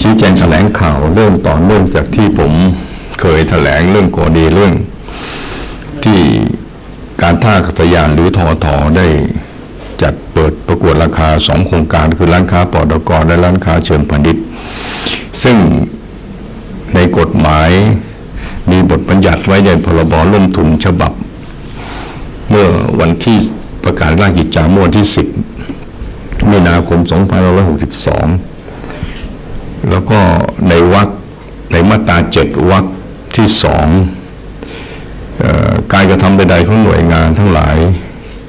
ชี้แจงแถลงข่าวเรื่องต่อเนื่องจากที่ผมเคยแถลงเรื่องกรณีเรื่อง ที่การท่ากัตยานหรือทอทอได้จัดเปิดประกวดราคาสองโครงการคือร้านค้าปอดกรและร้านค้าเชิงพาณิชย์ซึ่งในกฎหมายมีบทบัญญัติไว้ในพรบร่วมทุนฉบับ เมื่อวันที่ประกาศร่างกิจจาเมื่อวันที่ 10 มีนาคม 2562 แล้วก็ในวรรคในมาตราเจ็ดวรรคที่สองออการกระทำใดๆของหน่วยงานทั้งหลาย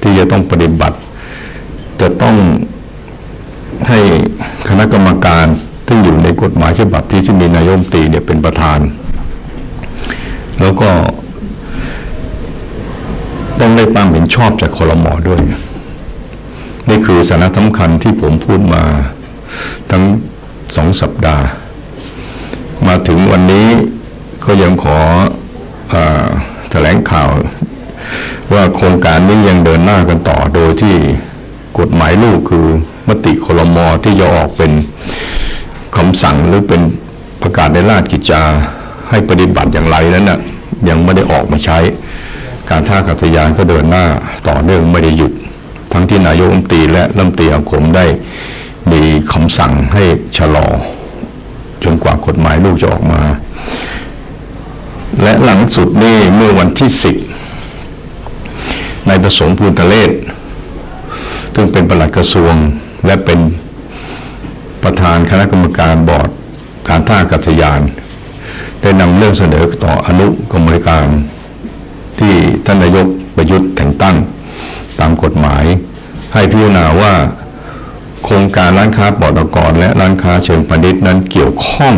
ที่จะต้องปฏิบัติ จะต้องให้คณะกรรมการที่อยู่ในกฎหมายฉบับที่ที่มีนายมตีเนี่ยเป็นประธาน แล้วก็ต้องได้ความเห็นชอบจากคอรมอด้วย นี่คือสาระสำคัญที่ผมพูดมา ทั้ง สองสัปดาห์ มาถึงวันนี้ก็ยังขออแถลงข่าวว่าโครงการนี้ยังเดินหน้ากันต่อโดยที่กฎหมายลูกคือมติคลมอที่จะออกเป็นคำสั่งหรือเป็นประกาศในราชกิจจาให้ปฏิบัติอย่างไรนั้นน่ะยังไม่ได้ออกมาใช้ การท่าอากาศยานก็เดินหน้าต่อเนื่องไม่ได้หยุด ทั้งที่นายกรัฐมนตรีและรัฐมนตรีอาคมได้ มีคำสั่งให้ชะลอ จนกว่ากฎหมายลูกจะออกมา และหลังสุดนี่เมื่อวันที่สิบนายประสงค์ภูตะเลศซึ่งเป็นประหลัดกระทรวงและเป็นประธานคณะกรรมการบอร์ดการท่าอากาศยาน ได้นำเรื่องเสนอต่ออนุกรรมการที่ท่านนายกประยุทธ์แต่งตั้งตามกฎหมายให้พิจารณาว่า ครงการร้านค้าปลอดกรและร้านค้าเชิงพาณิชย์นั้นเกี่ยวข้อง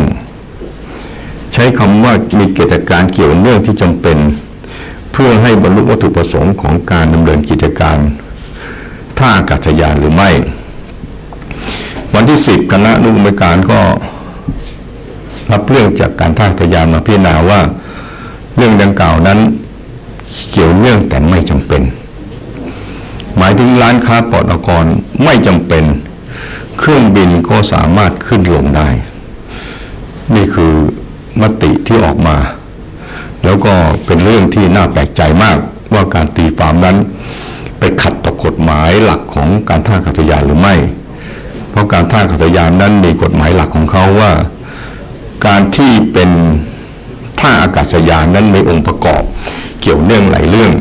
ใช้คำว่ามีกิจการเกี่ยวเนื่องที่จำเป็น เพื่อให้บรรลุวัตถุประสงค์ของการดำเนินกิจการท่าอากาศยานหรือไม่ วันที่ 10 คณะนุกรรมการก็รับเรื่องจากการท่าอากาศยานมาพิจารณาว่า เรื่องดังกล่าวนั้นเกี่ยวเนื่องแต่ไม่จำเป็นหมายถึงร้านค้าปลอดกรไม่จำเป็น เครื่องบินก็สามารถขึ้นลงได้ นี่คือมติที่ออกมา แล้วก็เป็นเรื่องที่น่าแปลกใจมากว่าการตีความนั้น ไปขัดต่อกฎหมายหลักของการท่าอากาศยานหรือไม่ เพราะการท่าอากาศยานนั้นมีกฎหมายหลักของเขาว่า การที่เป็นท่าอากาศยานนั้นมีองค์ประกอบ เกี่ยวเนื่องหลายเรื่อง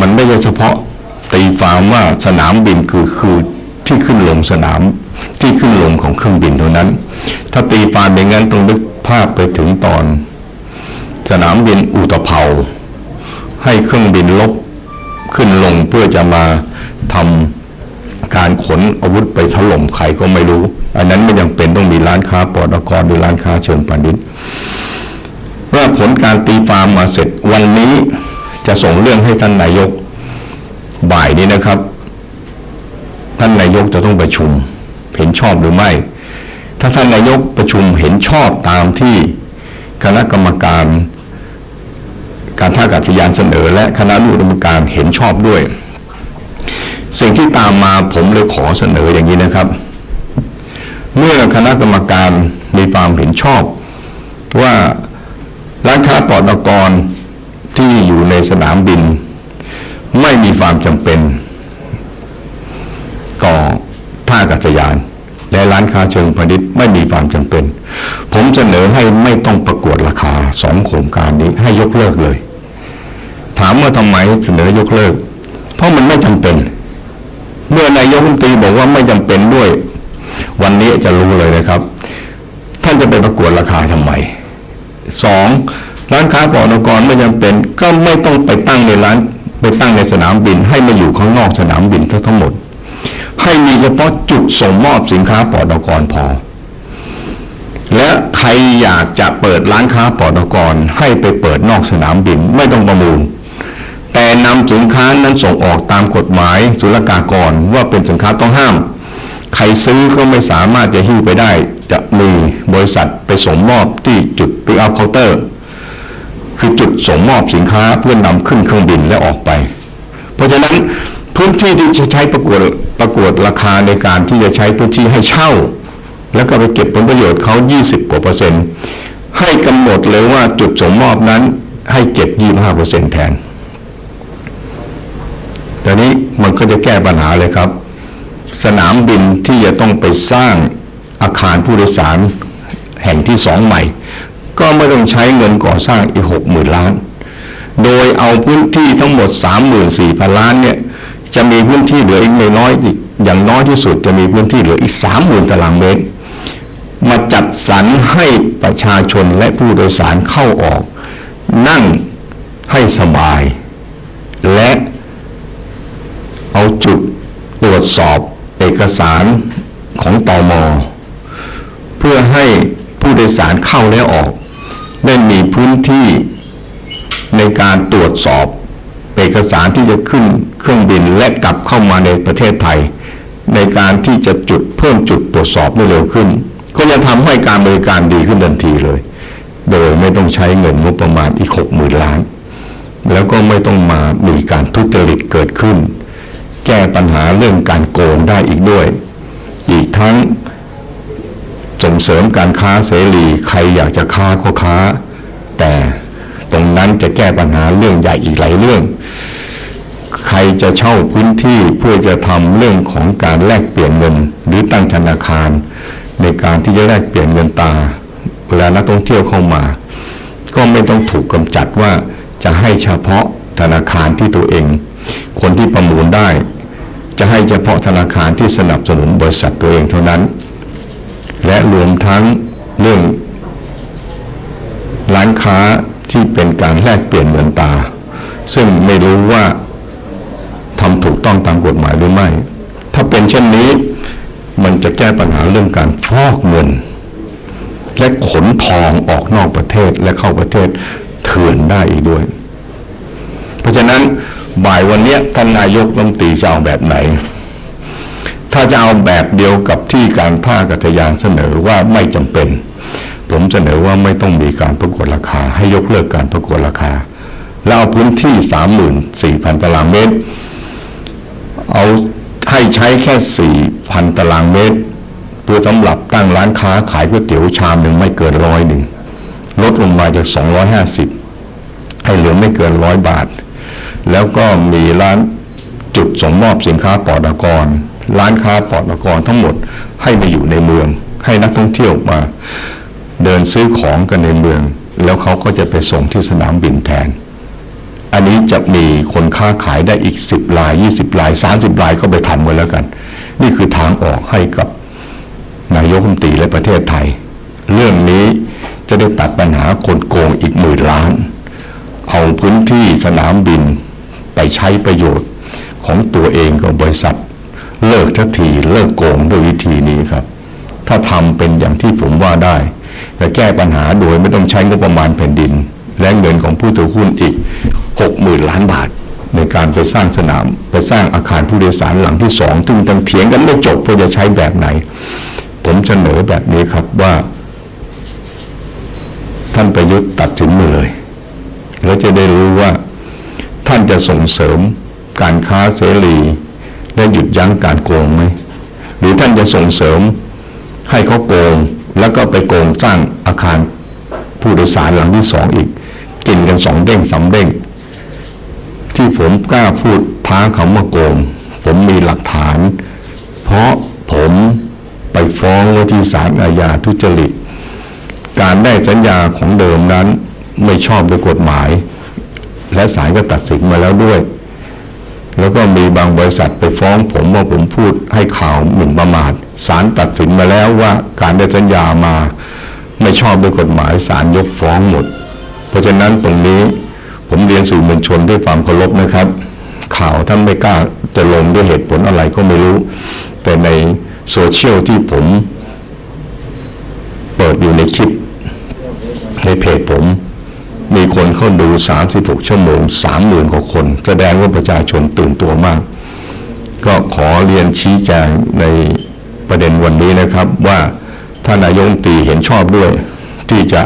มันไม่ใช่เฉพาะตีความว่าสนามบินคือคือที่ขึ้นลงสนาม ที่ขึ้นลงของเครื่องบินเท่านั้น ถ้าตีความอย่างนั้นต้องนึกภาพไปถึงตอน สนามบินอุตภเปาให้เครื่องบินลบขึ้นลงเพื่อจะมาทำการขนอาวุธไปถล่มใครก็ไม่รู้ อันนั้นไม่ยังเป็นต้องมีร้านค้าปลอดกรหรือร้านค้าเชิงพาณิชย์เมื่อผลการตีความมาเสร็จวันนี้จะส่งเรื่องให้ท่านนายกบ่ายนี้นะครับ ท่านนายกจะต้องประชุม เห็นชอบหรือไม่ ถ้าท่านนายกประชุมเห็นชอบตามที่คณะกรรมการการท่าอากาศยานเสนอ และคณะผู้ดำเนินการเห็นชอบด้วย สิ่งที่ตามมาผมเลยขอเสนออย่างนี้นะครับ เมื่อคณะกรรมการมีความเห็นชอบ ว่าร้านค้าปลอดกรที่อยู่ในสนามบิน ไม่มีความจำเป็น ต่อ ท่าอากาศยาน และร้านค้าเชิงพาณิชย์ไม่มีความจำเป็น ผมเสนอให้ไม่ต้องประกวดราคาสองโครงการนี้ให้ยกเลิกเลย ถามว่าทำไมเสนอยกเลิก เพราะมันไม่จำเป็น เมื่อนายกรัฐมนตรีบอกว่าไม่จำเป็นด้วย วันนี้จะรู้เลยนะครับ ท่านจะไปประกวดราคาทำไมสองร้านค้าปลอดกรไม่จำเป็น ก็ไม่ต้องไปตั้งในร้านไปตั้งในสนามบิน ให้มาอยู่ข้างนอกสนามบินทั้งหมด ให้มีเฉพาะจุดส่งมอบสินค้าปลอดกรพอ และใครอยากจะเปิดร้านค้าปลอดกรให้ไปเปิดนอกสนามบินไม่ต้องประมูล แต่นำสินค้านั้นส่งออกตามกฎหมายศุลกากรว่าเป็นสินค้าต้องห้าม ใครซื้อก็ไม่สามารถจะหิ้วไปได้ จะมีบริษัทไปส่งมอบที่จุดปิกอัพเคาน์เตอร์คือจุดส่งมอบสินค้าเพื่อนำขึ้นเครื่องบินและออกไป เพราะฉะนั้น พื้นที่ที่จะใช้ประกวดประกวดราคาในการที่จะใช้พื้นที่ให้เช่า แล้วก็ไปเก็บผลประโยชน์เขา 20 กว่าเปอร์เซ็นต์ให้กำหนดเลยว่าจุดส่งมอบนั้นให้เก็บ 25เปอร์เซ็นต์แทนแต่นี้มันก็จะแก้ปัญหาเลยครับ สนามบินที่จะต้องไปสร้างอาคารผู้โดยสารแห่งที่สองใหม่ ก็ไม่ต้องใช้เงินก่อสร้างอีกหกหมื่นล้าน โดยเอาพื้นที่ทั้งหมด34พันล้านเนี่ย จะมีพื้นที่เหลืออีกไม่น้อยอีกอย่างน้อยที่สุดจะมีพื้นที่เหลืออีก30,000ตารางเมตร มาจัดสรรให้ประชาชนและผู้โดยสารเข้าออก นั่งให้สบาย และเอาจุดตรวจสอบเอกสารของตอมอเพื่อให้ผู้โดยสารเข้าและออก ได้มีพื้นที่ในการตรวจสอบ เอกสารที่จะขึ้นเครื่องบินและกลับเข้ามาในประเทศไทย ในการที่จะจุดเพิ่มจุดตรวจสอบได้เร็วขึ้น ก็จะทำให้การบริการดีขึ้นทันทีเลย โดยไม่ต้องใช้เงินงบประมาณอีกหกหมื่นล้าน แล้วก็ไม่ต้องมามีการทุจริตเกิดขึ้น แก้ปัญหาเรื่องการโกงได้อีกด้วย อีกทั้งส่งเสริมการค้าเสรีใครอยากจะค้าก็ค้า แต่ ตรงนั้นจะแก้ปัญหาเรื่องใหญ่อีกหลายเรื่อง ใครจะเช่าพื้นที่เพื่อจะทำเรื่องของการแลกเปลี่ยนเงิน หรือตั้งธนาคาร ในการที่จะแลกเปลี่ยนเงินตา เวลานักท่องเที่ยวเข้ามา ก็ไม่ต้องถูกกำจัดว่าจะให้เฉพาะธนาคารที่ตัวเอง คนที่ประมูลได้ จะให้เฉพาะธนาคารที่สนับสนุนบริษัทตัวเองเท่านั้น และรวมทั้งเรื่องร้านค้า ที่เป็นการแลกเปลี่ยนเงินตา ซึ่งไม่รู้ว่าทำถูกต้องตามกฎหมายหรือไม่ ถ้าเป็นเช่นนี้มันจะแก้ปัญหาเรื่องการฟอกเงิน และขนทองออกนอกประเทศและเข้าประเทศเถื่อนได้อีกด้วย เพราะฉะนั้นบ่ายวันนี้ท่านนายกรัฐมนตรีจะเอาแบบไหน ถ้าจะเอาแบบเดียวกับที่การท่ากัตยานเสนอว่าไม่จำเป็น ผมเสนอว่าไม่ต้องมีการประกวดราคา ให้ยกเลิกการประกวดราคา แล้วเอาพื้นที่34,000ตารางเมตร เอาให้ใช้แค่4,000ตารางเมตร เพื่อสำหรับตั้งร้านค้าขายก๋วยเตี๋ยวชามหนึ่งไม่เกินร้อยหนึ่งลดลงมาจาก250ให้เหลือไม่เกินร้อยบาท แล้วก็มีร้านจุดส่งมอบสินค้าปลอดอากร ร้านค้าปลอดอากรทั้งหมดให้มาอยู่ในเมือง ให้นักท่องเที่ยวมา เดินซื้อของกันในเมือง แล้วเขาก็จะไปส่งที่สนามบินแทน อันนี้จะมีคนค้าขายได้อีก 10ราย 20ราย 30รายก็ไปทำไว้แล้วกัน นี่คือทางออกให้กับนายกรัฐมนตรีและประเทศไทย เรื่องนี้จะได้ตัดปัญหาคนโกงอีกหมื่นล้าน เอาพื้นที่สนามบินไปใช้ประโยชน์ของตัวเองกับบริษัท เลิกทันทีเลิกโกงด้วยวิธีนี้ครับ ถ้าทำเป็นอย่างที่ผมว่าได้ แต่แก้ปัญหาโดยไม่ต้องใช้งบประมาณแผ่นดิน และเงินของผู้ถือหุ้นอีกหกหมื่นล้านบาท ในการไปสร้างสนามไปสร้างอาคารผู้โดยสารหลังที่สองซึ่งตั้งเถียงกันไม่จบว่าจะใช้แบบไหน ผมเสนอแบบนี้ครับว่า ท่านประยุทธ์ตัดสินมาเลย แล้วจะได้รู้ว่าท่านจะส่งเสริมการค้าเสรีและหยุดยั้งการโกงไหม หรือท่านจะส่งเสริมให้เขาโกง แล้วก็ไปโกงสร้างอาคารผู้โดยสารหลังที่สองอีก กินกันสองเด้งสามเด้ง ที่ผมกล้าพูดท้าคำว่าโกง ผมมีหลักฐาน เพราะผมไปฟ้องไว้ที่ศาลอาญาทุจริต การได้สัญญาของเดิมนั้นไม่ชอบด้วยกฎหมาย และศาลก็ตัดสินมาแล้วด้วย แล้วก็มีบางบริษัทไปฟ้องผมว่าผมพูดให้ข่าวหมิ่นประมาทศาลตัดสินมาแล้วว่าการได้สัญญามาไม่ชอบด้วยกฎหมายศาลยกฟ้องหมด เพราะฉะนั้นตรงนี้ผมเรียนสื่อมวลชนด้วยความเคารพนะครับ ข่าวท่านไม่กล้าจะลงด้วยเหตุผลอะไรก็ไม่รู้ แต่ในโซเชียลที่ผมเปิดอยู่ในคลิปในเพจผม มีคนเข้าดู 36 ชั่วโมง 30,000กว่าคน แสดงว่าประชาชนตื่นตัวมาก ก็ขอเรียนชี้แจงในประเด็นวันนี้นะครับว่าท่านนายกตีเห็นชอบด้วย ที่จะ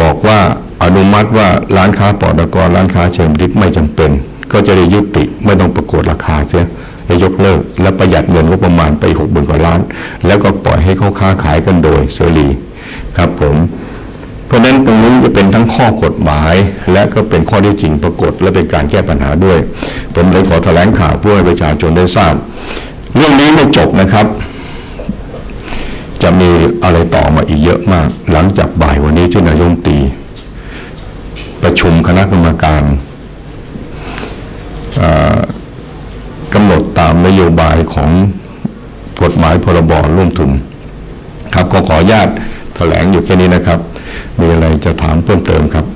บอกว่าอนุมัติว่าร้านค้าปลอดกรร้านค้าเชิงดิบไม่จำเป็น ก็จะได้ยุติไม่ต้องประกวดราคาเสียและยกเลิก และประหยัดเงินงบประมาณไปหกหมื่นกว่าล้าน แล้วก็ปล่อยให้เขาค้าขายกันโดยเสรีครับผม ราะนั้นตรงนี้จะเป็นทั้งข้อกฎหมาย และก็เป็นข้อที่จริงปรากฏ และเป็นการแก้ปัญหาด้วย ผมเลยขอแถลงข่าวเพื่อให้ประชาชนได้ทราบ เรื่องนี้ไม่จบนะครับ จะมีอะไรต่อมาอีกเยอะมาก หลังจากบ่ายวันนี้ที่นายกรัฐมตี ประชุมคณะกรรมการกำหนดตามนโยบายของกฎหมายพรบร่วมทุนครับก็ขออนุญาตแถลงอยู่แค่นี้นะครับ จะถามเพิ่มเติมครับ